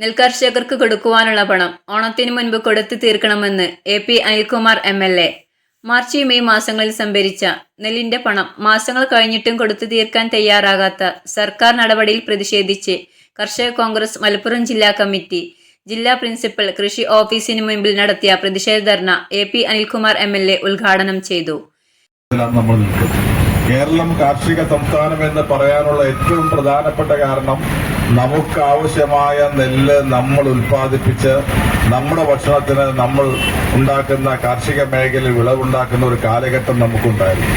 നെൽകർഷകർക്ക് കൊടുക്കുവാനുള്ള പണം ഓണത്തിന് മുൻപ് കൊടുത്തു തീർക്കണമെന്ന് A P Anilkumar M L A. March May മാസങ്ങളിൽ സംഭരിച്ച നെല്ലിന്റെ പണം മാസങ്ങൾ കഴിഞ്ഞിട്ടും കൊടുത്തു തീർക്കാൻ തയ്യാറാകാത്ത സർക്കാർ നടപടിയിൽ പ്രതിഷേധിച്ച് കർഷക കോൺഗ്രസ് മലപ്പുറം ജില്ലാ കമ്മിറ്റി ജില്ലാ പ്രിൻസിപ്പൽ കൃഷി ഓഫീസിന് മുൻപിൽ നടത്തിയ പ്രതിഷേധ ധർണ A P Anilkumar M L A ഉദ്ഘാടനം ചെയ്തു. കേരളം കാർഷിക സംസ്ഥാനം എന്ന് പറയാനുള്ള ഏറ്റവും പ്രധാനപ്പെട്ട കാരണം നമുക്ക് ആവശ്യമായ നെല്ല് നമ്മൾ ഉൽപ്പാദിപ്പിച്ച് നമ്മുടെ ഭക്ഷണത്തിന് നമ്മൾ ഉണ്ടാക്കുന്ന കാർഷിക മേഖലയിൽ വിളവുണ്ടാക്കുന്ന ഒരു കാലഘട്ടം നമുക്കുണ്ടായിരുന്നു.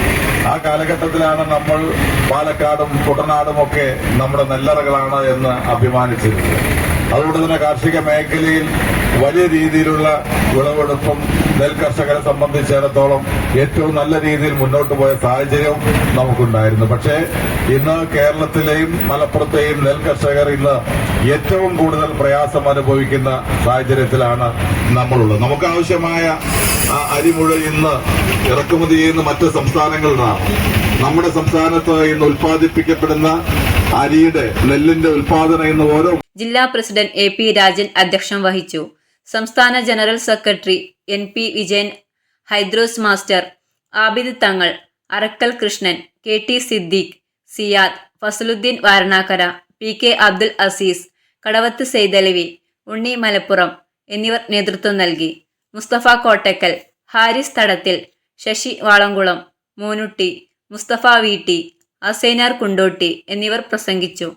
ആ കാലഘട്ടത്തിലാണ് നമ്മൾ പാലക്കാടും കുട്ടനാടും ഒക്കെ നമ്മുടെ നെല്ലറകളാണ് എന്ന് അഭിമാനിച്ചിരുന്നത്. അതുകൊണ്ട് തന്നെ കാർഷിക മേഖലയിൽ വലിയ രീതിയിലുള്ള വിളവെടുപ്പും നെൽ കർഷകരെ സംബന്ധിച്ചിടത്തോളം ഏറ്റവും നല്ല രീതിയിൽ മുന്നോട്ട് പോയ സാഹചര്യം നമുക്കുണ്ടായിരുന്നു. പക്ഷേ ഇന്ന് കേരളത്തിലെയും മലപ്പുറത്തെയും നെൽ കർഷകർ ഇന്ന് ഏറ്റവും കൂടുതൽ പ്രയാസം അനുഭവിക്കുന്ന സാഹചര്യത്തിലാണ് നമ്മളുള്ളത്. നമുക്ക് ആവശ്യമായ ആ, അരി മുഴുവൻ ഇന്ന് ഇറക്കുമതി ചെയ്യുന്ന മറ്റ് സംസ്ഥാനങ്ങളിലാണ്. നമ്മുടെ സംസ്ഥാനത്ത് ഇന്ന് ഉൽപ്പാദിപ്പിക്കപ്പെടുന്ന അരിയുടെ നെല്ലിന്റെ ഉൽപാദനം ഇന്ന് ഓരോ ജില്ലാ പ്രസിഡന്റ് എ പി രാജൻ അധ്യക്ഷം വഹിച്ചു. സംസ്ഥാന general secretary N P Vijayan Hydros master Abid Thangal Arakkal Krishnan K T Siddique Siyad Fazaluddin Varanakkara P K Abdul Aziz Kadavath Saithalavi Unni Malappuram എന്നിവർ നേതൃത്വം നൽകി. മുസ്തഫ കോട്ടക്കൽ ഹാരിസ് തടത്തിൽ ശശി വാളംകുളം മോനുട്ടി മുസ്തഫ വീട്ടി അസൈനാർ കുണ്ടോട്ടി എന്നിവർ പ്രസംഗിച്ചു.